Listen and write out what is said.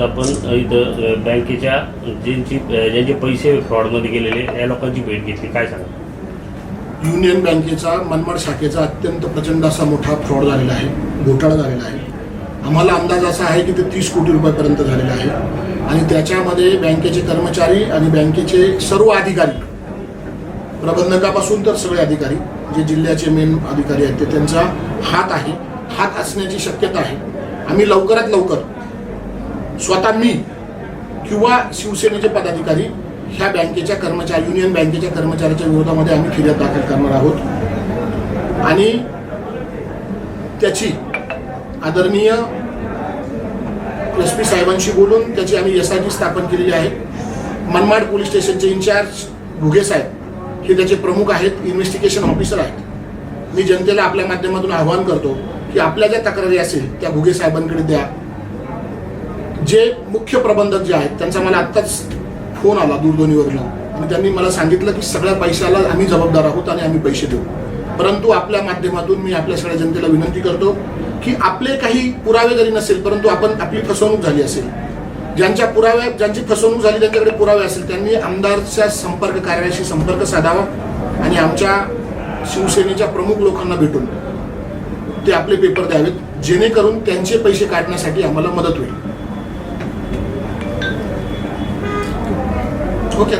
आज आपण इथं बँकेच्या ज्यांची ज्यांचे पैसे फ्रॉडमध्ये गेलेले या लोकांची भेट घेतली. काय सांगा? युनियन बँकेचा मनमाड शाखेचा अत्यंत प्रचंड असा मोठा फ्रॉड झालेला आहे घोटाळा झालेला आहे. आम्हाला अंदाज असा आहे की ते तीस कोटी रुपयापर्यंत झालेला आहे. आणि त्याच्यामध्ये बँकेचे कर्मचारी आणि बँकेचे सर्व अधिकारी प्रबंधकापासून तर सगळे अधिकारी जे जिल्ह्याचे मेन अधिकारी आहेत ते त्यांचा हात आहे. हात असण्याची शक्यता आहे. आम्ही लवकरात लवकर स्वतः मी किंवा शिवसेनेचे पदाधिकारी ह्या बँकेच्या कर्मचारी युनियन बँकेच्या कर्मचाऱ्याच्या विरोधामध्ये आम्ही फिर्याद दाखल करणार आहोत. आणि त्याची आदरणीय एस पी साहेबांशी बोलून त्याची आम्ही एस आय टी स्थापन केलेली आहे. मनमाड पोलीस स्टेशनचे इन्चार्ज घुगे साहेब हे त्याचे प्रमुख आहेत इन्व्हेस्टिगेशन ऑफिसर आहेत. मी जनतेला आपल्या माध्यमातून आवाहन करतो की आपल्या ज्या तक्रारी असेल त्या घुगे साहेबांकडे द्या. जे मुख्य प्रबंधक जे आहेत त्यांचा मला आत्ताच फोन आला दूरध्वनीवरनं. आणि त्यांनी मला सांगितलं की सगळ्या पैशाला आम्ही जबाबदार आहोत आणि आम्ही पैसे देऊ. परंतु आपल्या माध्यमातून मी आपल्या सगळ्या जनतेला विनंती करतो की आपले काही पुरावे जरी नसेल परंतु आपण आपली फसवणूक झाली असेल ज्यांच्या पुराव्या ज्यांची फसवणूक झाली त्यांच्याकडे पुरावे असेल त्यांनी आमदारच्या संपर्क कार्यालयाशी संपर्क साधावा आणि आमच्या शिवसेनेच्या प्रमुख लोकांना भेटून ते आपले पेपर द्यावेत जेणेकरून त्यांचे पैसे काढण्यासाठी आम्हाला मदत होईल.